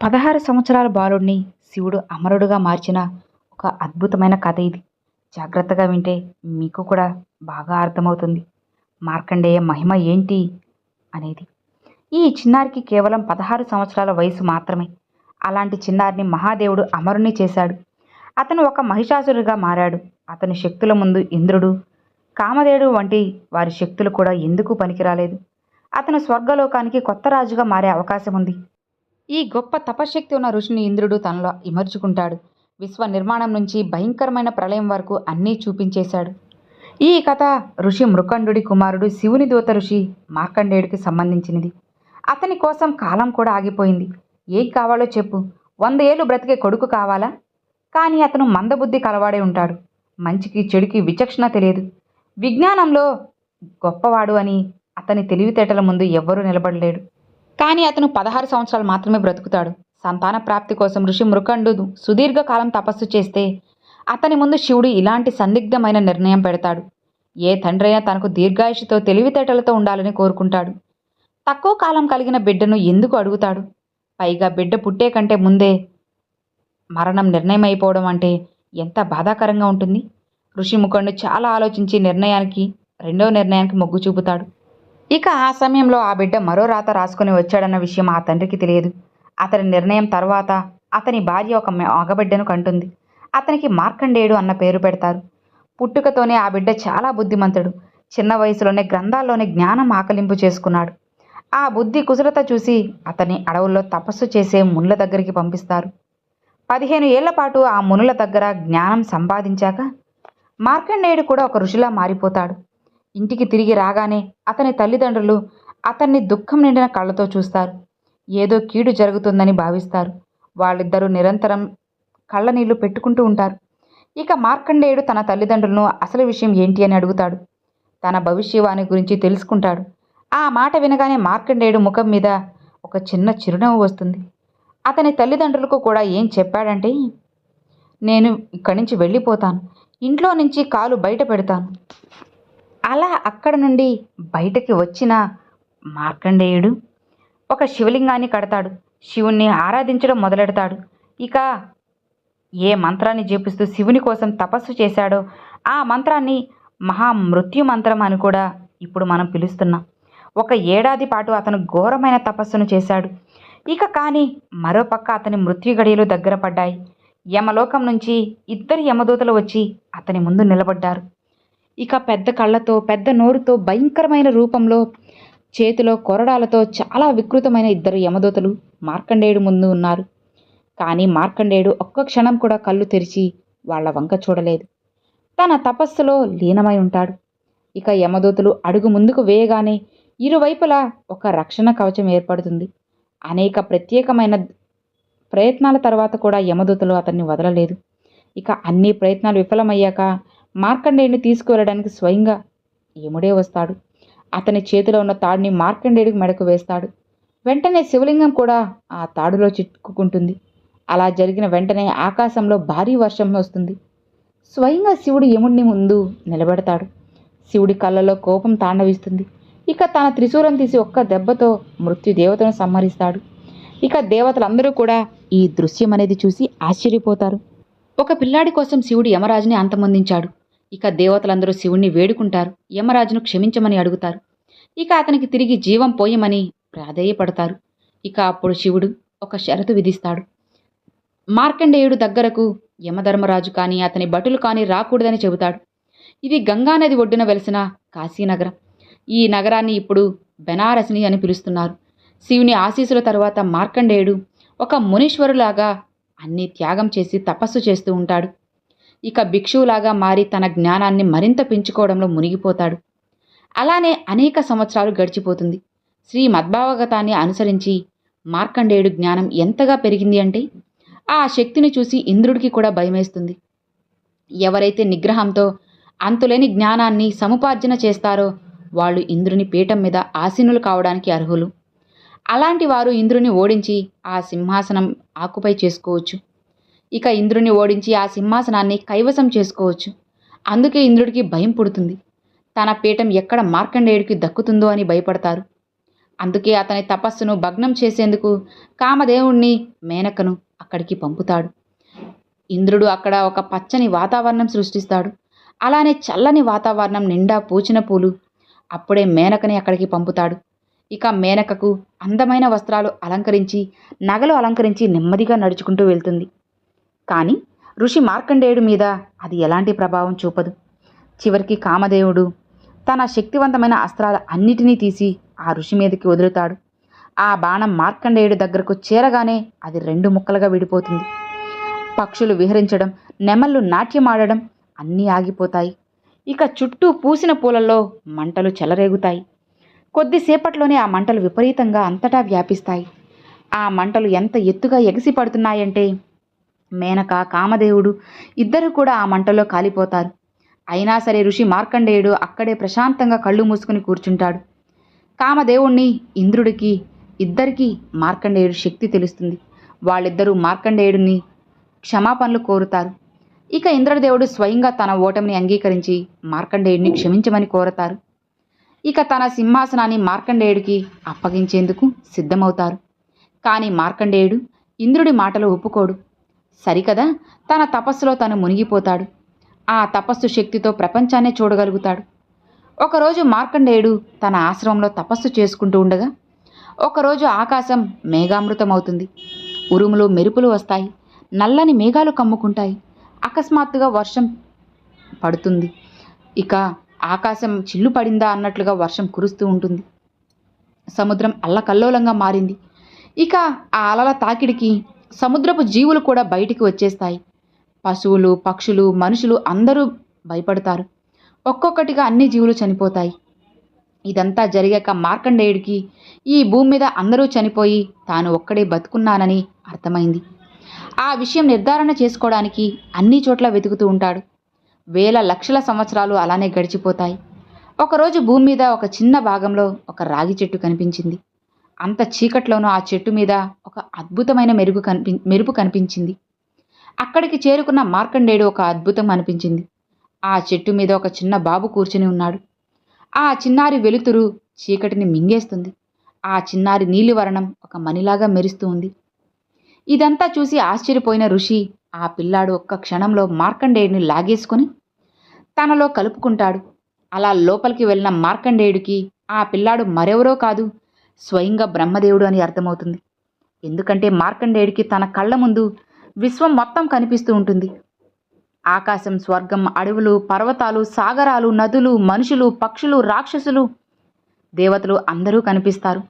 పదహారు సంవత్సరాల బాలుడిని శివుడు అమరుడుగా మార్చిన ఒక అద్భుతమైన కథ ఇది. జాగ్రత్తగా వింటే మీకు కూడా బాగా అర్థమవుతుంది. మార్కండేయ మహిమ ఏంటి అనేది. ఈ చిన్నారికి కేవలం పదహారు సంవత్సరాల వయసు మాత్రమే. అలాంటి చిన్నారిని మహాదేవుడు అమరుని చేశాడు. అతను ఒక మహిషాసురుడిగా మారాడు. అతని శక్తుల ముందు ఇంద్రుడు కామదేవుడు వంటి వారి శక్తులు కూడా ఎందుకు పనికిరాలేదు? అతను స్వర్గలోకానికి కొత్త రాజుగా మారే అవకాశం ఉంది ఈ గొప్ప తపశ్శక్తి ఉన్న ఋషిని ఇంద్రుడు తనలో ఇమర్చుకుంటాడు. విశ్వ నిర్మాణం నుంచి భయంకరమైన ప్రళయం వరకు అన్నీ చూపించేశాడు. ఈ కథ ఋషి మృకండుడి కుమారుడు శివుని దూత ఋషి మార్కండేయుడికి సంబంధించినది. అతని కోసం కాలం కూడా ఆగిపోయింది. ఏం కావాలో చెప్పు. వంద ఏళ్ళు బ్రతికే కొడుకు కావాలా? కానీ అతను మందబుద్ధి కలవాడే ఉంటాడు. మంచికి చెడుకి విచక్షణ తెలియదు. విజ్ఞానంలో గొప్పవాడు అని అతని తెలివితేటల ముందు ఎవ్వరూ నిలబడలేడు కానీ అతను పదహారు సంవత్సరాలు మాత్రమే బ్రతుకుతాడు. సంతాన ప్రాప్తి కోసం ఋషి మృకండు సుదీర్ఘకాలం తపస్సు చేస్తే అతని ముందు శివుడు ఇలాంటి సందిగ్ధమైన నిర్ణయం పెడతాడు. ఏ తండ్రైనా తనకు దీర్ఘాయుషుతో తెలివితేటలతో ఉండాలని కోరుకుంటాడు. తక్కువ కాలం కలిగిన బిడ్డను ఎందుకు అడుగుతాడు? పైగా బిడ్డ పుట్టే కంటే ముందే మరణం నిర్ణయం అయిపోవడం అంటే ఎంత బాధాకరంగా ఉంటుంది? ఋషి ముఖండు చాలా ఆలోచించి నిర్ణయానికి రెండో నిర్ణయానికి మొగ్గు చూపుతాడు. ఇక ఆ సమయంలో ఆ బిడ్డ మరో రాత రాసుకుని వచ్చాడన్న విషయం ఆ తండ్రికి తెలియదు. అతని నిర్ణయం తర్వాత అతని భార్య ఒక మగబిడ్డను కంటుంది. అతనికి మార్కండేయుడు అన్న పేరు పెడతారు. పుట్టుకతోనే ఆ బిడ్డ చాలా బుద్ధిమంతుడు. చిన్న వయసులోనే గ్రంథాల్లోని జ్ఞానం ఆకలింపు చేసుకున్నాడు. ఆ బుద్ధి కుశలత చూసి అతని అడవుల్లో తపస్సు చేసే మునుల దగ్గరికి పంపిస్తారు. పదిహేను ఏళ్ళ పాటు ఆ మునుల దగ్గర జ్ఞానం సంపాదించాక మార్కండేయుడు కూడా ఒక ఋషిలా మారిపోతాడు. ఇంటికి తిరిగి రాగానే అతని తల్లిదండ్రులు అతన్ని దుఃఖం నిండిన కళ్ళతో చూస్తారు. ఏదో కీడు జరుగుతుందని భావిస్తారు. వాళ్ళిద్దరూ నిరంతరం కళ్ళనీళ్ళు పెట్టుకుంటూ ఉంటారు. ఇక మార్కండేయుడు తన తల్లిదండ్రులను అసలు విషయం ఏంటి అని అడుగుతాడు. తన భవిష్యవాణి గురించి తెలుసుకుంటాడు. ఆ మాట వినగానే మార్కండేయుడు ముఖం మీద ఒక చిన్న చిరునవ్వు వస్తుంది. అతని తల్లిదండ్రులకు కూడా ఏం చెప్పాడంటే నేను ఇక్కడి నుంచి వెళ్ళిపోతాను. ఇంట్లో నుంచి కాలు బయట పెడతాను. అలా అక్కడ నుండి బయటకి వచ్చిన మార్కండేయుడు ఒక శివలింగాన్ని కడతాడు. శివుణ్ణి ఆరాధించడం మొదలెడతాడు. ఇక ఏ మంత్రాన్ని జపిస్తూ శివుని కోసం తపస్సు చేశాడో ఆ మంత్రాన్ని మహామృత్యు మంత్రం అని కూడా ఇప్పుడు మనం పిలుస్తున్నాం. ఒక ఏడాది పాటు అతను ఘోరమైన తపస్సును చేశాడు. ఇక కానీ మరోపక్క అతని మృత్యు గడియలు దగ్గర పడ్డాయి. యమలోకం నుంచి ఇద్దరు యమదూతలు వచ్చి అతని ముందు నిలబడ్డారు. ఇక పెద్ద కళ్ళతో పెద్ద నోరుతో భయంకరమైన రూపంలో చేతిలో కొరడాలతో చాలా వికృతమైన ఇద్దరు యమదూతలు మార్కండేయుడు ముందు ఉన్నారు. కానీ మార్కండేయుడు ఒక్క క్షణం కూడా కళ్ళు తెరిచి వాళ్ళ వంక చూడలేదు. తన తపస్సులో లీనమై ఉంటాడు. ఇక యమదూతలు అడుగు ముందుకు వేయగానే ఇరువైపులా ఒక రక్షణ కవచం ఏర్పడుతుంది. అనేక ప్రత్యేకమైన ప్రయత్నాల తర్వాత కూడా యమదూతలు అతన్ని వదలలేదు. ఇక అన్ని ప్రయత్నాలు విఫలమయ్యాక మార్కండేయుని తీసుకువెళ్ళడానికి స్వయంగా యముడే వస్తాడు. అతని చేతిలో ఉన్న తాడుని మార్కండేయుడికి మెడకు వేస్తాడు. వెంటనే శివలింగం కూడా ఆ తాడులో చిక్కుకుంటుంది. అలా జరిగిన వెంటనే ఆకాశంలో భారీ వర్షం వస్తుంది. స్వయంగా శివుడు యముడిని ముందు నిలబెడతాడు. శివుడి కళ్ళలో కోపం తాండవిస్తుంది. ఇక తన త్రిశూలం తీసి ఒక్క దెబ్బతో మృత్యు దేవతను సంహరిస్తాడు. ఇక దేవతలందరూ కూడా ఈ దృశ్యం అనేది చూసి ఆశ్చర్యపోతారు. ఒక పిల్లాడి కోసం శివుడు యమరాజుని అంతమొందించాడు. ఇక దేవతలందరూ శివుణ్ణి వేడుకుంటారు. యమరాజును క్షమించమని అడుగుతారు. ఇక అతనికి తిరిగి జీవం పోయమని ప్రాధేయపడతారు. ఇక అప్పుడు శివుడు ఒక షరతు విధిస్తాడు. మార్కండేయుడు దగ్గరకు యమధర్మరాజు కానీ అతని భటులు కానీ రాకూడదని చెబుతాడు. ఇది గంగానది ఒడ్డున వెలిసిన కాశీనగరం. ఈ నగరాన్ని ఇప్పుడు బెనారస్ని అని పిలుస్తున్నారు. శివుని ఆశీసుల తరువాత మార్కండేయుడు ఒక మునీశ్వరులాగా అన్ని త్యాగం చేసి తపస్సు చేస్తూ ఉంటాడు. ఇక భిక్షువులాగా మారి తన జ్ఞానాన్ని మరింత పెంచుకోవడంలో మునిగిపోతాడు. అలానే అనేక సంవత్సరాలు గడిచిపోతుంది. శ్రీ మద్భావగతాన్ని అనుసరించి మార్కండేయుడు జ్ఞానం ఎంతగా పెరిగింది అంటే ఆ శక్తిని చూసి ఇంద్రుడికి కూడా భయమేస్తుంది. ఎవరైతే నిగ్రహంతో అంతులేని జ్ఞానాన్ని సముపార్జన చేస్తారో వాళ్ళు ఇంద్రుని పీఠం మీద ఆసీనులు కావడానికి అర్హులు. అలాంటి వారు ఇంద్రుని ఓడించి ఆ సింహాసనం ఆకుపై చేసుకోవచ్చు. ఇక ఇంద్రుని ఓడించి ఆ సింహాసనాన్ని కైవసం చేసుకోవచ్చు. అందుకే ఇంద్రుడికి భయం పుడుతుంది. తన పీఠం ఎక్కడ మార్కండేయుడికి దక్కుతుందో అని భయపడతారు. అందుకే అతని తపస్సును భగ్నం చేసేందుకు కామదేవుణ్ణి మేనకను అక్కడికి పంపుతాడు. ఇంద్రుడు అక్కడ ఒక పచ్చని వాతావరణం సృష్టిస్తాడు. అలానే చల్లని వాతావరణం నిండా పూచిన పూలు అప్పుడే మేనకని అక్కడికి పంపుతాడు. ఇక మేనకకు అందమైన వస్త్రాలు అలంకరించి నగలు అలంకరించి నెమ్మదిగా నడుచుకుంటూ వెళ్తుంది. కానీ ఋషి మార్కండేయుడి మీద అది ఎలాంటి ప్రభావం చూపదు. చివరికి కామదేవుడు తన శక్తివంతమైన అస్త్రాల అన్నిటినీ తీసి ఆ ఋషి మీదకి వదులుతాడు. ఆ బాణం మార్కండేయుడి దగ్గరకు చేరగానే అది రెండు ముక్కలుగా విడిపోతుంది. పక్షులు విహరించడం నెమళ్ళు నాట్యమాడడం అన్నీ ఆగిపోతాయి. ఇక చుట్టూ పూసిన పూలల్లో మంటలు చెలరేగుతాయి. కొద్దిసేపట్లోనే ఆ మంటలు విపరీతంగా అంతటా వ్యాపిస్తాయి. ఆ మంటలు ఎంత ఎత్తుగా ఎగిసి పడుతున్నాయంటే మేనక కామదేవుడు ఇద్దరు కూడా ఆ మంటలో కాలిపోతారు. అయినా సరే ఋషి మార్కండేయుడు అక్కడే ప్రశాంతంగా కళ్ళు మూసుకుని కూర్చుంటాడు. కామదేవుణ్ణి ఇంద్రుడికి ఇద్దరికీ మార్కండేయుడు శక్తి తెలుస్తుంది. వాళ్ళిద్దరూ మార్కండేయుడిని క్షమాపణలు కోరుతారు. ఇక ఇంద్రదేవుడు స్వయంగా తన ఓటమిని అంగీకరించి మార్కండేయుడిని క్షమించమని కోరతారు. ఇక తన సింహాసనాన్ని మార్కండేయుడికి అప్పగించేందుకు సిద్ధమవుతారు. కానీ మార్కండేయుడు ఇంద్రుడి మాటలు ఒప్పుకోడు. సరికదా? తన తపస్సులో తను మునిగిపోతాడు. ఆ తపస్సు శక్తితో ప్రపంచాన్నే చూడగలుగుతాడు. ఒకరోజు మార్కండేయుడు తన ఆశ్రమంలో తపస్సు చేసుకుంటూ ఉండగా ఒకరోజు ఆకాశం మేఘామృతమవుతుంది. ఉరుములు మెరుపులు వస్తాయి. నల్లని మేఘాలు కమ్ముకుంటాయి. అకస్మాత్తుగా వర్షం పడుతుంది. ఇక ఆకాశం చిల్లు పడిందా అన్నట్లుగా వర్షం కురుస్తూ ఉంటుంది. సముద్రం అల్లకల్లోలంగా మారింది. ఇక ఆ అలల తాకిడికి సముద్రపు జీవులు కూడా బయటికి వచ్చేస్తాయి. పశువులు పక్షులు మనుషులు అందరూ భయపడతారు. ఒక్కొక్కటిగా అన్ని జీవులు చనిపోతాయి. ఇదంతా జరిగాక మార్కండేయుడికి ఈ భూమి మీద అందరూ చనిపోయి తాను ఒక్కడే బతుకున్నానని అర్థమైంది. ఆ విషయం నిర్ధారణ చేసుకోవడానికి అన్ని చోట్ల వెతుకుతూ ఉంటాడు. వేల లక్షల సంవత్సరాలు అలానే గడిచిపోతాయి. ఒకరోజు భూమి మీద ఒక చిన్న భాగంలో ఒక రాగి చెట్టు కనిపించింది. అంత చీకట్లోనూ ఆ చెట్టు మీద ఒక అద్భుతమైన మెరుగు కనిపి మెరుపు కనిపించింది. అక్కడికి చేరుకున్న మార్కండేయుడు ఒక అద్భుతం అనిపించింది. ఆ చెట్టు మీద ఒక చిన్న బాబు కూర్చుని ఉన్నాడు. ఆ చిన్నారి వెలుతురు చీకటిని మింగేస్తుంది. ఆ చిన్నారి నీలివర్ణం ఒక మణిలాగా మెరుస్తూ ఉంది. ఇదంతా చూసి ఆశ్చర్యపోయిన ఋషి ఆ పిల్లాడు ఒక్క క్షణంలో మార్కండేయుడిని లాగేసుకొని తనలో కలుపుకుంటాడు. అలా లోపలికి వెళ్ళిన మార్కండేయుడికి ఆ పిల్లాడు మరెవరో కాదు స్వయంగా బ్రహ్మదేవుడు అని అర్థమవుతుంది. ఎందుకంటే మార్కండేయుడికి తన కళ్ళ ముందు విశ్వం మొత్తం కనిపిస్తూ ఉంటుంది. ఆకాశం స్వర్గం అడవులు పర్వతాలు సాగరాలు నదులు మనుషులు పక్షులు రాక్షసులు దేవతలు అందరూ కనిపిస్తారు.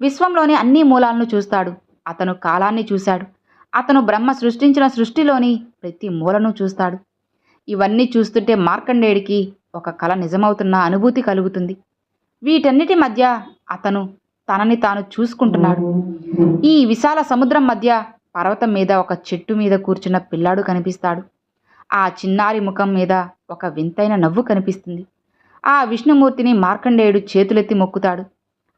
విశ్వంలోని అన్ని మూలాలను చూస్తాడు. అతను కాలాన్ని చూశాడు. అతను బ్రహ్మ సృష్టించిన సృష్టిలోని ప్రతి మూలను చూస్తాడు. ఇవన్నీ చూస్తుంటే మార్కండేయుడికి ఒక కళ నిజమవుతున్న అనుభూతి కలుగుతుంది. వీటన్నిటి మధ్య అతను తనని తాను చూసుకుంటున్నాడు. ఈ విశాల సముద్రం మధ్య పర్వతం మీద ఒక చెట్టు మీద కూర్చున్న పిల్లాడు కనిపిస్తాడు. ఆ చిన్నారి ముఖం మీద ఒక వింతైన నవ్వు కనిపిస్తుంది. ఆ విష్ణుమూర్తిని మార్కండేయుడు చేతులెత్తి మొక్కుతాడు.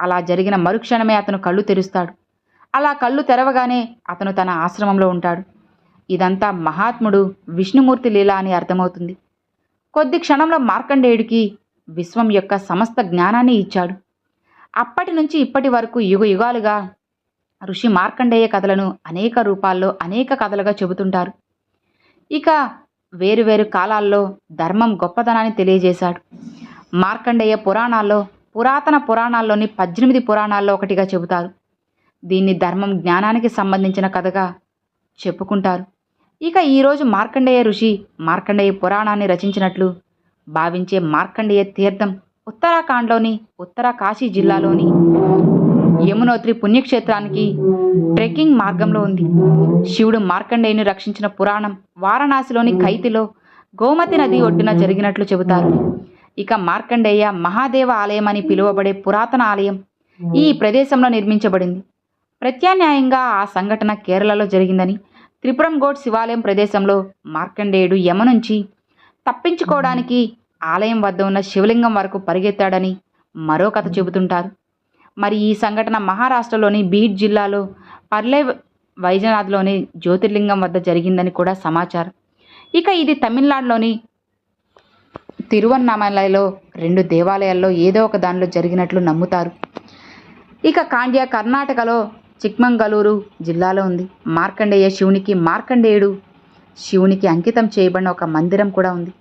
అలా జరిగిన మరుక్షణమే అతను కళ్ళు తెరుస్తాడు. అలా కళ్ళు తెరవగానే అతను తన ఆశ్రమంలో ఉంటాడు. ఇదంతా మహాత్ముడు విష్ణుమూర్తి లీలా అని అర్థమవుతుంది. కొద్ది క్షణంలో మార్కండేయుడికి విశ్వం యొక్క సమస్త జ్ఞానాన్ని ఇచ్చాడు. అప్పటి నుంచి ఇప్పటి వరకు యుగ యుగాలుగా ఋషి మార్కండేయ కథలను అనేక రూపాల్లో అనేక కథలుగా చెబుతుంటారు. ఇక వేరువేరు కాలాల్లో ధర్మం గొప్పదనాన్ని తెలియజేశాడు. మార్కండేయ పురాణాల్లో పురాతన పురాణాల్లోని పద్దెనిమిది పురాణాల్లో ఒకటిగా చెబుతారు. దీన్ని ధర్మం జ్ఞానానికి సంబంధించిన కథగా చెప్పుకుంటారు. ఇక ఈరోజు మార్కండేయ ఋషి మార్కండేయ పురాణాన్ని రచించినట్లు భావించే మార్కండేయ తీర్థం ఉత్తరాఖండ్లోని ఉత్తర కాశీ జిల్లాలోని యమునోత్రి పుణ్యక్షేత్రానికి ట్రెక్కింగ్ మార్గంలో ఉంది. శివుడు మార్కండేయుని రక్షించిన పురాణం వారణాసిలోని కైతిలో గోమతి నది ఒడ్డున జరిగినట్లు చెబుతారు. ఇక మార్కండేయ మహాదేవ ఆలయం అని పిలువబడే పురాతన ఆలయం ఈ ప్రదేశంలో నిర్మించబడింది. ప్రత్యామ్నాయంగా ఆ సంఘటన కేరళలో జరిగిందని త్రిపురంగోడ్ శివాలయం ప్రదేశంలో మార్కండేయుడు యమ నుంచి తప్పించుకోవడానికి ఆలయం వద్ద ఉన్న శివలింగం వరకు పరిగెత్తాడని మరో కథ చెబుతుంటారు. మరి ఈ సంఘటన మహారాష్ట్రలోని బీడ్ జిల్లాలో పర్లే వైజనాథ్లోని జ్యోతిర్లింగం వద్ద జరిగిందని కూడా సమాచారం. ఇక ఇది తమిళనాడులోని తిరువన్నామలలో రెండు దేవాలయాల్లో ఏదో ఒక దానిలో జరిగినట్లు నమ్ముతారు. ఇక కాండ్యా కర్ణాటకలో చిక్మంగళూరు జిల్లాలో ఉంది. మార్కండేయ శివునికి మార్కండేయుడు శివునికి అంకితం చేయబడిన ఒక మందిరం కూడా ఉంది.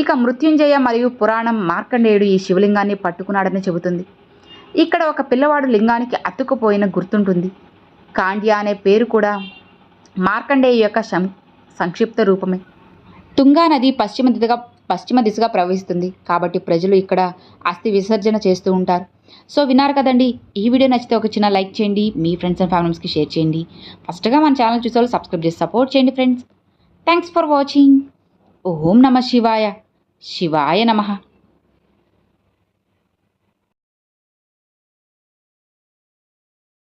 ఇక మృత్యుంజయ మరియు పురాణం మార్కండేయుడు ఈ శివలింగాన్ని పట్టుకున్నాడని చెబుతుంది. ఇక్కడ ఒక పిల్లవాడు లింగానికి అతుక్కుపోయిన గుర్తుంటుంది. కాండ్యా అనే పేరు కూడా మార్కండేయ యొక్క సం సంక్షిప్త రూపమే. తుంగా నది పశ్చిమ దిశగా పశ్చిమ దిశగా ప్రవహిస్తుంది. కాబట్టి ప్రజలు ఇక్కడ అస్థి విసర్జన చేస్తూ ఉంటారు. సో విన్నారు కదండి? ఈ వీడియో నచ్చితే ఒక చిన్న లైక్ చేయండి. మీ ఫ్రెండ్స్ అండ్ ఫ్యామిలీస్కి షేర్ చేయండి. ఫస్ట్గా మన ఛానల్ చూసే వాళ్ళు సబ్స్క్రైబ్ చేసి సపోర్ట్ చేయండి ఫ్రెండ్స్. Thanks for watching. ఓం నమ శివాయ. శివాయ నమ.